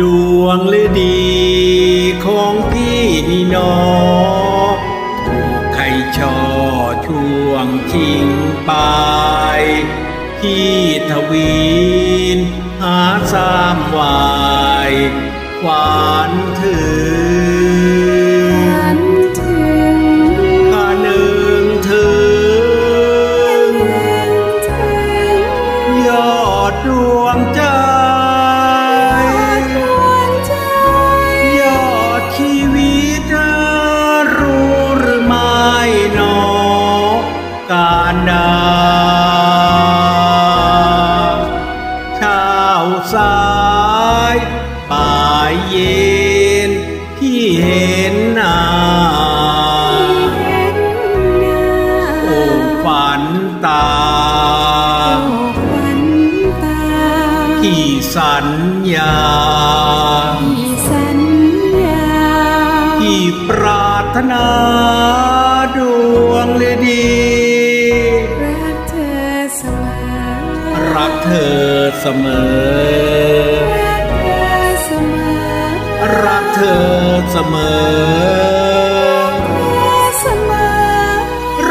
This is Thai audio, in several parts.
ดวงฤดีของพี่นี่นอถูกใครช่อช่วงชิงไปพี่ทวีนหาสามวายหวานถึงกาหนึ่งถึงถึงยอดดวงใจ การดาเช้าสายบ่ายเย็นพี่เห็นหน้าเห็นหน้าโอ้ฝันตาโอ้ฝันตาที่สัญญาที่สัญญาที่ปรารถนาดวงฤดี เสมอ รักเธอเสมอ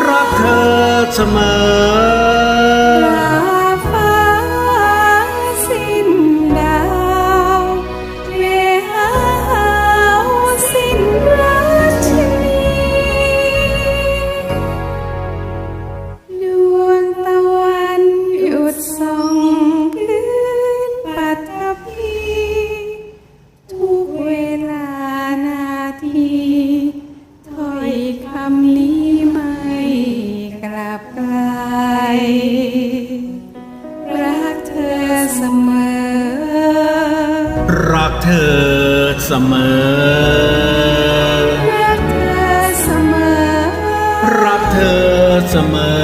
รักเธอเสมอ เธอเสมอ รักเธอเสมอ รักเธอเสมอ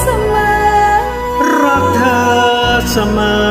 เสมอรักเธอเสมอ